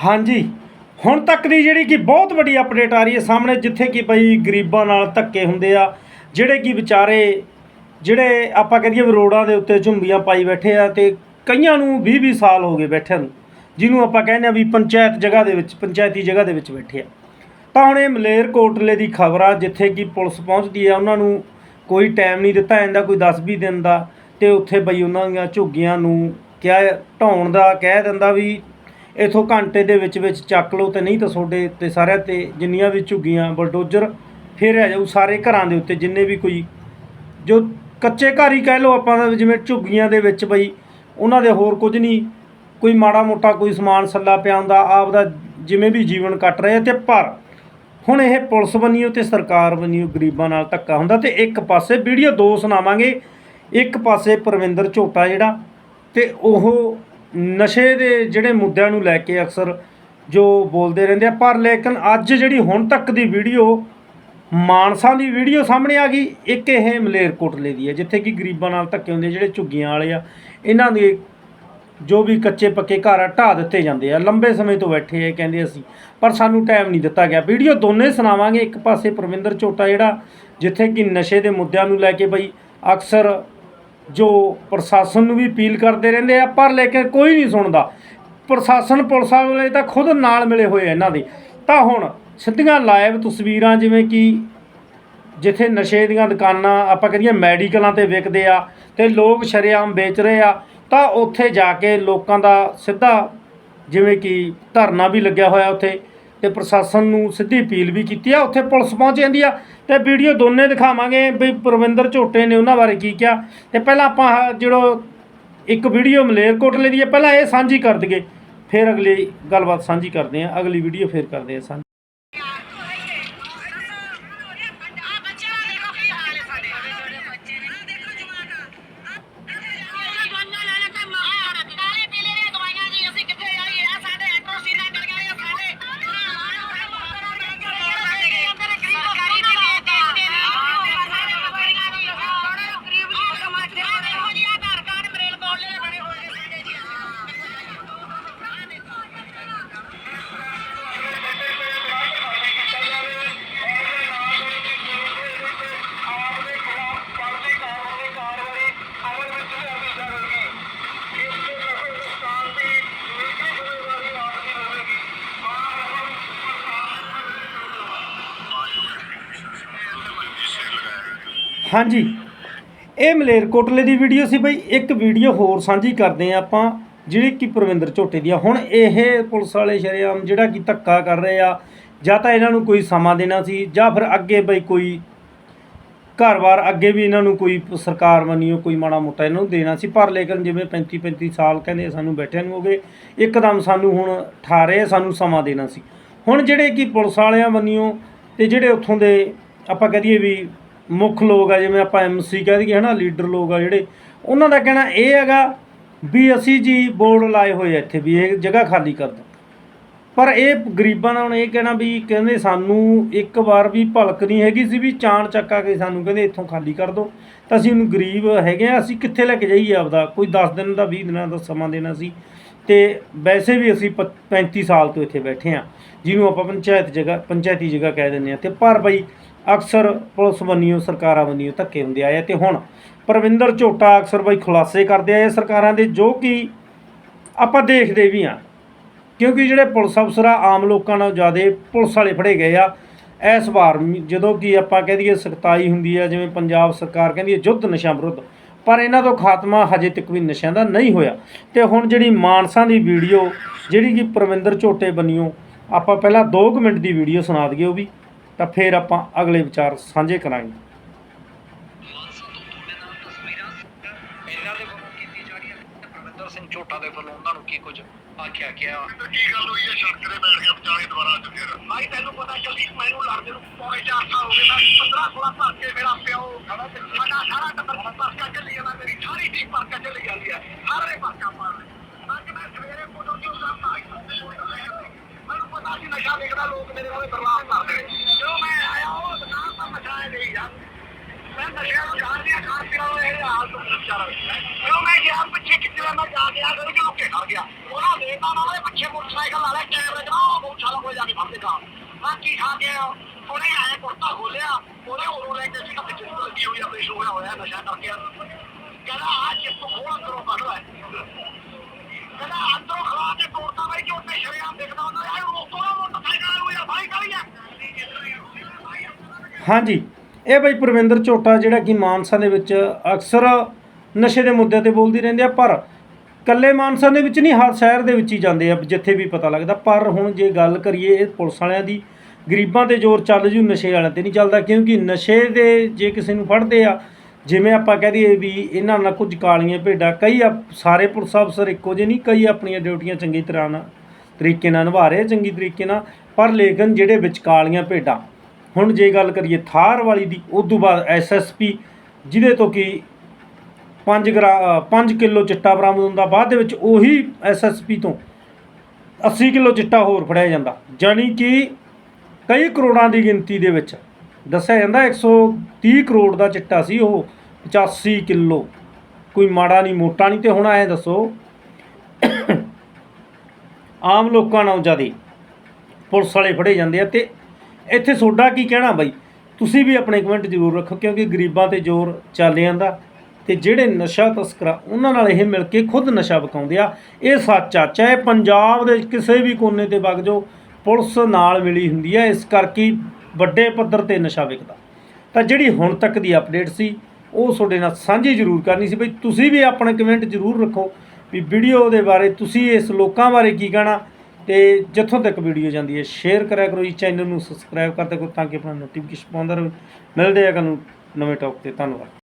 ਹਾਂਜੀ, ਹੁਣ ਤੱਕ ਦੀ ਜਿਹੜੀ ਕਿ ਬਹੁਤ ਵੱਡੀ ਅਪਡੇਟ ਆ ਰਹੀ ਹੈ ਸਾਹਮਣੇ, ਜਿੱਥੇ ਕਿ ਬਈ ਗਰੀਬਾਂ ਨਾਲ ਧੱਕੇ ਹੁੰਦੇ ਆ, ਜਿਹੜੇ ਕਿ ਵਿਚਾਰੇ, ਜਿਹੜੇ ਆਪਾਂ ਕਹਦੀਏ ਵੀ ਰੋਡਾਂ ਦੇ ਉੱਤੇ ਝੁੰਬੀਆਂ ਪਾਈ ਬੈਠੇ ਆ ਤੇ ਕਈਆਂ ਨੂੰ 20 20 ਸਾਲ ਹੋ ਗਏ ਬੈਠਿਆਂ ਨੂੰ, ਜਿਹਨੂੰ ਆਪਾਂ ਕਹਿੰਦੇ ਆ ਵੀ ਪੰਚਾਇਤ ਜਗ੍ਹਾ ਦੇ ਵਿੱਚ, ਪੰਚਾਇਤੀ ਜਗ੍ਹਾ ਦੇ ਵਿੱਚ ਬੈਠੇ ਆ। ਤਾਂ ਹੁਣ ਇਹ ਮਲੇਰਕੋਟਲੇ ਦੀ ਖਬਰ ਆ, ਜਿੱਥੇ ਕਿ ਪੁਲਿਸ ਪਹੁੰਚਦੀ ਆ, ਉਹਨਾਂ ਨੂੰ ਕੋਈ ਟਾਈਮ ਨਹੀਂ ਦਿੱਤਾ ਜਾਂਦਾ, ਕੋਈ 10-20 ਦਿਨ ਦਾ, ਤੇ ਉੱਥੇ ਬਈ ਉਹਨਾਂ ਦੀਆਂ ਝੁੱਗੀਆਂ ਨੂੰ ਕਿਹਾ, ਢਾਉਣ ਦਾ ਕਹਿ ਦਿੰਦਾ ਵੀ ਇਥੋਂ ਘੰਟੇ ਦੇ ਵਿੱਚ ਵਿੱਚ ਚੱਕ ਲਓ ਤੇ ਨਹੀਂ ਤਾਂ ਤੁਹਾਡੇ ਤੇ ਸਾਰਿਆਂ ਤੇ ਜਿੰਨੀਆਂ ਵੀ ਝੁੱਗੀਆਂ, ਬਲਡੋਜ਼ਰ ਫੇਰਿਆ ਜਾਊ ਸਾਰੇ ਘਰਾਂ ਦੇ ਉੱਤੇ, ਜਿੰਨੇ ਵੀ ਕੋਈ ਜੋ ਕੱਚੇ ਘਰ ਹੀ ਕਹਿ ਲਓ ਆਪਾਂ ਦਾ, ਜਿਵੇਂ ਝੁੱਗੀਆਂ ਦੇ ਵਿੱਚ ਬਈ ਉਹਨਾਂ ਦੇ ਹੋਰ ਕੁਝ ਨਹੀਂ, ਕੋਈ ਮਾੜਾ ਮੋਟਾ ਕੋਈ ਸਮਾਨ ਸੱਲਾ ਪਿਆ ਹੁੰਦਾ ਆਪ ਦਾ ਜਿਵੇਂ ਵੀ ਜੀਵਨ ਕੱਟ ਰਹੇ ਆ ਤੇ ਪਰ ਹੁਣ ਇਹ ਪੁਲਿਸ ਬੰਨੀਓ ਤੇ ਸਰਕਾਰ ਬੰਨੀਓ ਗਰੀਬਾਂ ਨਾਲ ਧੱਕਾ ਹੁੰਦਾ ਤੇ ਇੱਕ ਪਾਸੇ ਵੀਡੀਓ ਦੋ ਸੁਣਾਵਾਂਗੇ, ਇੱਕ ਪਾਸੇ ਪਰਵਿੰਦਰ ਝੋਟਾ ਜਿਹੜਾ ਤੇ ਉਹ ਨਸ਼ੇ ਦੇ ਜਿਹੜੇ ਮੁੱਦਿਆਂ ਨੂੰ ਲੈ ਕੇ ਅਕਸਰ ਜੋ ਬੋਲਦੇ ਰਹਿੰਦੇ ਆ, ਪਰ ਲੇਕਿਨ ਅੱਜ ਜਿਹੜੀ ਹੁਣ ਤੱਕ ਦੀ ਵੀਡੀਓ, ਮਾਨਸਾ ਦੀ ਵੀਡੀਓ ਸਾਹਮਣੇ ਆ ਗਈ, ਇੱਕ ਇਹ ਮਲੇਰਕੋਟਲੇ ਦੀ ਹੈ, ਜਿੱਥੇ ਕਿ ਗਰੀਬਾਂ ਨਾਲ ਧੱਕੇ ਹੁੰਦੇ ਜਿਹੜੇ ਝੁੱਗੀਆਂ ਵਾਲੇ ਆ, ਇਹਨਾਂ ਦੇ ਜੋ ਵੀ ਕੱਚੇ ਪੱਕੇ ਘਰ ਆ, ਢਾਹ ਦਿੱਤੇ ਜਾਂਦੇ ਆ, ਲੰਬੇ ਸਮੇਂ ਤੋਂ ਬੈਠੇ ਆ ਕਹਿੰਦੇ ਅਸੀਂ, ਪਰ ਸਾਨੂੰ ਟਾਈਮ ਨਹੀਂ ਦਿੱਤਾ ਗਿਆ। ਵੀਡੀਓ ਦੋਨੇ ਸੁਣਾਵਾਂਗੇ, ਇੱਕ ਪਾਸੇ ਪਰਵਿੰਦਰ ਝੋਟਾ ਜਿਹੜਾ, ਜਿੱਥੇ ਕਿ ਨਸ਼ੇ ਦੇ ਮੁੱਦਿਆਂ ਨੂੰ ਲੈ ਕੇ ਬਈ ਅਕਸਰ ਜੋ ਪ੍ਰਸ਼ਾਸਨ ਨੂੰ ਵੀ ਅਪੀਲ ਕਰਦੇ ਰਹਿੰਦੇ ਆ, ਪਰ ਲੇਕਿਨ ਕੋਈ ਨਹੀਂ ਸੁਣਦਾ। ਪ੍ਰਸ਼ਾਸਨ, ਪੁਲਿਸ ਵਾਲੇ ਤਾਂ ਖੁਦ ਨਾਲ ਮਿਲੇ ਹੋਏ ਆ ਇਹਨਾਂ ਦੇ। ਤਾਂ ਹੁਣ ਸਿੱਧੀਆਂ ਲਾਈਵ ਤਸਵੀਰਾਂ ਜਿਵੇਂ ਕਿ ਜਿੱਥੇ ਨਸ਼ੇ ਦੀਆਂ ਦੁਕਾਨਾਂ, ਆਪਾਂ ਕਹਿੰਦੀਆਂ ਮੈਡੀਕਲਾਂ ਤੇ ਵਿਕਦੇ ਆ ਤੇ ਲੋਕ ਸ਼ਰੇਆਮ ਵੇਚ ਰਹੇ ਆ, ਤਾਂ ਉੱਥੇ ਜਾ ਕੇ ਲੋਕਾਂ ਦਾ ਸਿੱਧਾ ਜਿਵੇਂ ਕਿ ਧਰਨਾ ਵੀ ਲੱਗਿਆ ਹੋਇਆ ਉੱਥੇ। ਤੇ ਪ੍ਰਸ਼ਾਸਨ ਨੂੰ ਸਿੱਧੀ ਅਪੀਲ ਵੀ ਕੀਤੀ ਆ। ਉੱਥੇ ਪੁਲਿਸ ਪਹੁੰਚ ਜਾਂਦੀ ਆ ਤੇ ਵੀਡੀਓ ਦੋਨੇ ਦਿਖਾਵਾਂਗੇ ਵੀ ਪ੍ਰਵਿੰਦਰ ਝੋਟੇ ਨੇ ਉਹਨਾਂ ਬਾਰੇ ਕੀ ਕਿਹਾ। ਤੇ ਪਹਿਲਾਂ ਆਪਾਂ ਆਹ ਜਿਹੜੋ ਇੱਕ ਵੀਡੀਓ ਮਲੇਰਕੋਟਲੇ ਦੀ ਹੈ ਪਹਿਲਾਂ ਇਹ ਸਾਂਝੀ ਕਰ ਦਈਏ, ਫਿਰ ਅਗਲੀ ਗੱਲਬਾਤ ਸਾਂਝੀ ਕਰਦੇ ਆ। ਅਗਲੀ ਵੀਡੀਓ ਫਿਰ ਕਰਦੇ ਆ ਸਾਂਝੀ। ਹਾਂਜੀ। ਇਹ ਮਲੇਰਕੋਟਲੇ ਦੀ ਵੀਡੀਓ ਸੀ ਬਈ। ਇੱਕ ਵੀਡੀਓ ਹੋਰ ਸਾਂਝੀ ਕਰਦੇ ਆ ਆਪਾਂ, ਜਿਹੜੀ ਕਿ ਪ੍ਰਵਿੰਦਰ ਝੋਟੇ ਦੀ ਆ। ਹੁਣ ਇਹ ਪੁਲਿਸ ਵਾਲੇ ਸ਼ਰੇਆਮ ਜਿਹੜਾ ਕਿ ਧੱਕਾ ਕਰ ਰਹੇ ਆ, ਜਾਂ ਤਾਂ ਇਹਨਾਂ ਨੂੰ ਕੋਈ ਸਮਾਂ ਦੇਣਾ ਸੀ, ਜਾਂ ਫਿਰ ਅੱਗੇ ਬਈ ਕੋਈ ਘਰ-ਬਾਰ ਅੱਗੇ ਵੀ ਇਹਨਾਂ ਨੂੰ ਕੋਈ ਸਰਕਾਰ ਮੰਨੀਓ ਕੋਈ ਮਾੜਾ ਮੋਟਾ ਇਹਨਾਂ ਨੂੰ ਦੇਣਾ ਸੀ। ਪਰ ਲੇਕਿਨ ਜਿਵੇਂ 35 35 ਸਾਲ ਕਹਿੰਦੇ ਸਾਨੂੰ ਬੈਠਿਆਂ ਨੂੰ ਹੋ ਗਏ, ਇੱਕਦਮ ਸਾਨੂੰ ਹੁਣ ਠਾਰੇ ਸਾਨੂੰ ਸਮਾਂ ਦੇਣਾ ਸੀ। ਹੁਣ ਜਿਹੜੇ ਕਿ ਪੁਲਿਸ ਵਾਲਿਆਂ ਮੰਨੀਓ ਤੇ ਜਿਹੜੇ ਉੱਥੋਂ ਦੇ ਆਪਾਂ ਕਹਦੀਏ ਵੀ ਮੁੱਖ ਲੋਕ ਆ, ਜਿਵੇਂ ਆਪਾਂ ਐਮਸੀ ਕਹਿ ਦਈਏ ਹਨਾ, ਲੀਡਰ ਲੋਕ ਆ ਜਿਹੜੇ, ਉਹਨਾਂ ਦਾ ਕਹਿਣਾ ਇਹ ਹੈਗਾ ਵੀ ਅਸੀਂ ਜੀ ਬੋਰਡ ਲਾਏ ਹੋਏ ਆ ਇੱਥੇ ਵੀ ਇਹ ਜਗ੍ਹਾ ਖਾਲੀ ਕਰ ਦਿਓ। ਪਰ ਇਹ ਗਰੀਬਾਂ ਦਾ ਹੁਣ ਇਹ ਕਹਿਣਾ ਵੀ ਕਹਿੰਦੇ ਸਾਨੂੰ ਇੱਕ ਵਾਰ ਵੀ ਭਲਕ ਨਹੀਂ ਹੈਗੀ ਸੀ ਵੀ ਚਾਣ ਚੱਕਾ ਕੇ ਸਾਨੂੰ ਕਹਿੰਦੇ ਇੱਥੋਂ ਖਾਲੀ ਕਰ ਦਿਓ। ਤਾਂ ਅਸੀਂ ਹੁਣ ਗਰੀਬ ਹੈਗੇ ਆ, ਅਸੀਂ ਕਿੱਥੇ ਲੈ ਕੇ ਜਾਈਏ ਆਪਦਾ? ਕੋਈ 10 ਦਿਨ ਦਾ 20 ਦਿਨਾਂ ਦਾ ਸਮਾਂ ਦੇਣਾ ਸੀ। ਤੇ ਵੈਸੇ ਵੀ ਅਸੀਂ ਪ- 35 ਸਾਲ ਤੋਂ ਇੱਥੇ ਬੈਠੇ ਆ, ਜਿਹਨੂੰ ਆਪਾਂ ਪੰਚਾਇਤ ਜਗ੍ਹਾ, ਪੰਚਾਇਤੀ ਜਗ੍ਹਾ ਕਹਿ ਦਿੰਦੇ ਆ। ਤੇ ਪਰ ਬਈ ਅਕਸਰ ਪੁਲਿਸ ਬੰਨੀਓ, ਸਰਕਾਰਾਂ ਬੰਨੀਓ ਧੱਕੇ ਹੁੰਦੇ ਆਏ ਆ ਤੇ ਹੁਣ ਪਰਵਿੰਦਰ ਝੋਟਾ ਅਕਸਰ ਬਈ ਖੁਲਾਸੇ ਕਰਦੇ ਆਏ ਸਰਕਾਰਾਂ ਦੇ, ਜੋ ਕਿ ਆਪਾਂ ਦੇਖਦੇ ਵੀ ਆ। ਕਿਉਂਕਿ ਜਿਹੜੇ ਪੁਲਿਸ ਅਫਸਰ ਆ, ਆਮ ਲੋਕਾਂ ਨਾਲੋਂ ਜ਼ਿਆਦਾ ਪੁਲਿਸ ਵਾਲੇ ਫੜੇ ਗਏ ਆ। ਇਸ ਵਾਰ ਜਦੋਂ ਕਿ ਆਪਾਂ ਕਹਿ ਦਈਏ ਸਖਤਾਈ ਹੁੰਦੀ ਆ, ਜਿਵੇਂ ਪੰਜਾਬ ਸਰਕਾਰ ਕਹਿੰਦੀ ਹੈ ਯੁੱਧ ਨਸ਼ਾ ਵਿਰੁੱਧ। ਪਰ ਇਹਨਾਂ ਤੋਂ ਖਾਤਮਾ ਹਜੇ ਤੱਕ ਵੀ ਨਸ਼ਿਆਂ ਦਾ ਨਹੀਂ ਹੋਇਆ। ਤੇ ਹੁਣ ਜਿਹੜੀ ਮਾਨਸਾ ਦੀ ਵੀਡੀਓ, ਜਿਹੜੀ ਕਿ ਪ੍ਰਵਿੰਦਰ ਝੋਟੇ ਬੰਨਿਓ, ਆਪਾਂ ਪਹਿਲਾਂ 2 ਮਿੰਟ ਦੀ ਵੀਡੀਓ ਸੁਣਾ ਦਈਏ ਉਹ ਵੀ। ਤਾਂ ਫਿਰ ਆਪਾਂ ਅਗਲੇ ਵਿਚਾਰ ਸਾਂਝੇ ਕਰਾਂਗੇ। ਇਹਨਾਂ ਦੇ ਸਿੰਘ ਝੋਟਾ ਦੇ ਵੱਲੋਂ ਉਹਨਾਂ ਨੂੰ ਕੀ ਕੁਝ ਆਖਿਆ ਗਿਆ ਕੀ ਗੱਲ ਹੋਈ ਹੈ ਸੜਕ ਤੇ ਬੈਠ ਕੇ ਵਿਚਾਲੇ ਦੁਬਾਰਾ ਅੱਜ ਫਿਰ ਭਾਈ ਤੈਨੂੰ ਪਤਾ ਚੱਲੀ ਮੈਨੂੰ ਲੜਦੇ ਨੂੰ ਪੌਣੇ 4 ਸਾਲ ਹੋ ਗਏ ਮੈਂ 15 16 ਭਰ ਕੇ ਮੇਰਾ ਪਿਓ ਸਾਡਾ ਸਾਰਾ ਟੱਬਰ ਭਰ ਕੇ ਚੱਲੀ ਜਾਂਦਾ ਮੇਰੀ ਸਾਰੀ ਟੀਮ ਭਰ ਕੇ ਚੱਲੀ ਜਾਂਦੀ ਹੈ ਸਾਰੇ ਭਰਕਾ ਮਾਰ ਅੱਜ ਮੈਂ ਸਵੇਰੇ ਫੋਟੋ ਕਿਉਂ ਕਰਨਾ ਮੈਨੂੰ ਪਤਾ ਸੀ ਨਸ਼ਾ ਵੇਖਦਾ ਲੋਕ ਮੇਰੇ ਨਾਲ ਬਰਬਾਦ ਕਰਦੇ ਨੇ ਜਦੋਂ ਮੈਂ ਆਇਆ ਉਹ ਦੁਕਾਨ ਤਾਂ ਮਚਾਏ ਨਹੀਂ ਯਾਰ ਮੈਂ ਨਸ਼ਿਆਂ ਨੂੰ ਜਾਣ ਦਿਆ ਖਾਣ ਪੀਣ ਇਹ ਹਾਲ ਤੋਂ ਵਿਚਾਰਾ ਜਦੋਂ ਮੈਂ ਗਿਆ, ਪਿੱਛੇ ਕਿਤੇ ਮੈਂ ਜਾ ਕੇ ਗਲੀ ਚ ਲੁੱਕੇ ਖੜ ਗਿਆ। ਉਹਨਾਂ ਦੇ ਨਾਲ ਉਹਦੇ ਪਿੱਛੇ ਮੋਟਰਸਾਈਕਲ ਵਾਲੇ ਕੈਮਰੇ ਕੇ ਉਹਨੇ ਆਇਆ ਕੁਰਤਾ ਖੋਲਿਆ, ਉਹਨੇ ਉਰੋਂ ਲੈ ਕੇ ਸਿੱਧਾ ਪਿੱਛੇ ਨੂੰ ਲੱਗੀ ਹੋਈ ਆਪਣੀ ਸ਼ੋਅ ਹੋਇਆ, ਨਸ਼ਾ ਕਰਕੇ। ਕਹਿੰਦਾ, ਆ ਚਿੱਪ ਖੋਲ ਅੰਦਰੋਂ ਕੱਢ ਲੈ। ਕਹਿੰਦਾ, ਅੰਦਰੋਂ ਖਲਾ ਕੇ ਤੋੜਦਾ ਬਾਈ ਕਿ ਉੱਤੇ ਸ਼ਰਿਆਮ ਦੇਖਦਾ ਹੁੰਦਾ ਯਾਰ ਰੋਕੋ ਨਾ ਮੋਟਰਸਾਈਕਲ ਨੂੰ ਯਾਰ ਭਾਈ ਕਰੀਏ ਹਾਂਜੀ। ਇਹ ਬਈ ਪ੍ਰਵਿੰਦਰ ਝੋਟਾ ਜਿਹੜਾ ਕਿ ਮਾਨਸਾ ਦੇ ਵਿੱਚ ਅਕਸਰ ਨਸ਼ੇ ਦੇ ਮੁੱਦੇ ਤੇ ਬੋਲਦੀ ਰਹਿੰਦੇ ਆ ਪਰ ਕੱਲੇ ਮਾਨਸਾ ਦੇ ਵਿੱਚ ਨਹੀਂ ਹਰ ਸ਼ਹਿਰ ਦੇ ਵਿੱਚ ਹੀ ਜਾਂਦੇ ਆ ਜਿੱਥੇ ਵੀ ਪਤਾ ਲੱਗਦਾ। ਪਰ ਹੁਣ ਜੇ ਗੱਲ ਕਰੀਏ ਇਹ ਪੁਲਿਸ ਵਾਲਿਆਂ ਦੀ ਗਰੀਬਾਂ ਤੇ ਜ਼ੋਰ ਚੱਲ ਜੂ ਨਸ਼ੇ ਵਾਲਿਆਂ ਤੇ ਨਹੀਂ ਚੱਲਦਾ ਕਿਉਂਕਿ ਨਸ਼ੇ ਦੇ ਜੇ ਕਿਸੇ ਨੂੰ ਫੜਦੇ ਆ ਜਿਵੇਂ ਆਪਾਂ ਕਹਿ ਦਈਏ ਵੀ ਇਹਨਾਂ ਨਾਲ ਕੁਝ ਕਾਲੀਆਂ ਭੇਡਾਂ ਕਈ ਆ- ਸਾਰੇ ਪੁਲਿਸ ਅਫਸਰ ਇੱਕੋ ਜਿਹੇ ਨਹੀਂ ਕਈ ਆਪਣੀਆਂ ਡਿਊਟੀਆਂ ਚੰਗੀ ਤਰ੍ਹਾਂ ਨਾਲ ਤਰੀਕੇ ਨਾਲ ਨਿਭਾ ਰਹੇ ਆ, ਚੰਗੀ ਤਰੀਕੇ ਨਾਲ ਪਰ ਲੇਕਿਨ ਜਿਹੜੇ ਵਿੱਚ ਕਾਲੀਆਂ ਭੇਡਾਂ ਹੁਣ ਜੇ ਗੱਲ ਕਰੀਏ ਥਾਰ ਵਾਲੀ ਦੀ, ਉਸ ਤੋਂ ਬਾਅਦ ਐਸਐਸਪੀ ਜਿਹਦੇ ਤੋਂ ਕਿ 5 ਗ੍ਰਾ 5 ਕਿਲੋ ਚਿੱਟਾ ਬਰਾਮਦ ਹੁੰਦਾ, ਬਾਅਦ ਦੇ ਵਿੱਚ ਉਹੀ ਐਸਐਸਪੀ ਤੋਂ 80 ਕਿਲੋ ਚਿੱਟਾ ਹੋਰ ਫੜਿਆ ਜਾਂਦਾ। ਜਾਣੀ ਕਿ ਕਈ ਕਰੋੜਾਂ ਦੀ ਗਿਣਤੀ ਦੇ ਵਿੱਚ ਦੱਸਿਆ ਜਾਂਦਾ 130 ਕਰੋੜ ਦਾ ਚਿੱਟਾ ਸੀ ਉਹ 85 ਕਿਲੋ। ਕੋਈ ਮਾੜਾ ਨਹੀਂ, ਮੋਟਾ ਨਹੀਂ, ਤੇ ਹੁਣ ਐ ਦੱਸੋ, ਆਮ ਲੋਕਾਂ ਨਾਲੋਂ ਜ਼ਿਆਦਾ ਪੁਲਿਸ ਵਾਲੇ ਫੜੇ ਜਾਂਦੇ ਆ, ਤੇ ਇੱਥੇ ਤੁਹਾਡਾ ਕੀ ਕਹਿਣਾ ਬਾਈ? ਤੁਸੀਂ ਵੀ ਆਪਣੇ ਕਮੈਂਟ ਜ਼ਰੂਰ ਰੱਖੋ, ਕਿਉਂਕਿ ਗਰੀਬਾਂ ਤੇ ਜ਼ੋਰ ਚੱਲ ਜਾਂਦਾ ਤੇ ਜਿਹੜੇ ਨਸ਼ਾ ਤਸਕਰਾਂ ਉਹਨਾਂ ਨਾਲ ਇਹ ਮਿਲ ਕੇ ਖੁਦ ਨਸ਼ਾ ਵਿਕਾਉਂਦੇ ਆ। ਇਹ ਸੱਚ ਆ, ਚਾਹੇ ਪੰਜਾਬ ਦੇ ਕਿਸੇ ਵੀ ਕੋਨੇ ਤੇ ਵਗ ਜਾਓ, ਪੁਲਿਸ ਨਾਲ ਮਿਲੀ ਹੁੰਦੀ ਹੈ ਇਸ ਕਰਕੇ ਵੱਡੇ ਪੱਧਰ ਤੇ ਨਸ਼ਾ ਵਿਕਦਾ। ਤਾਂ ਜਿਹੜੀ ਹੁਣ ਤੱਕ ਦੀ ਅਪਡੇਟ ਸੀ, ਉਹ ਤੁਹਾਡੇ ਨਾਲ ਸਾਂਝੀ ਜ਼ਰੂਰ ਕਰਨੀ ਸੀ। ਬਈ ਤੁਸੀਂ ਵੀ ਆਪਣੇ ਕਮੈਂਟ ਜ਼ਰੂਰ ਰੱਖੋ ਵੀ ਵੀਡੀਓ ਦੇ ਬਾਰੇ ਤੁਸੀਂ ਇਸ ਲੋਕਾਂ ਬਾਰੇ ਕੀ ਕਹਿਣਾ ਤੇ ਜਿੱਥੋਂ ਤੱਕ ਵੀਡੀਓ ਜਾਂਦੀ ਹੈ ਸ਼ੇਅਰ ਕਰਿਆ ਕਰੋ ਜੀ ਚੈਨਲ ਨੂੰ ਸਬਸਕ੍ਰਾਈਬ ਕਰਦੇ ਕਰੋ ਤਾਂ ਕਿ ਆਪਣਾ ਨੋਟੀਫਿਕੇਸ਼ਨ ਪਾਉਂਦਾ ਰਹੇ। ਮਿਲਦੇ ਆ ਕੱਲ੍ਹ ਨੂੰ ਨਵੇਂ ਟੌਪ ਤੇ, ਧੰਨਵਾਦ।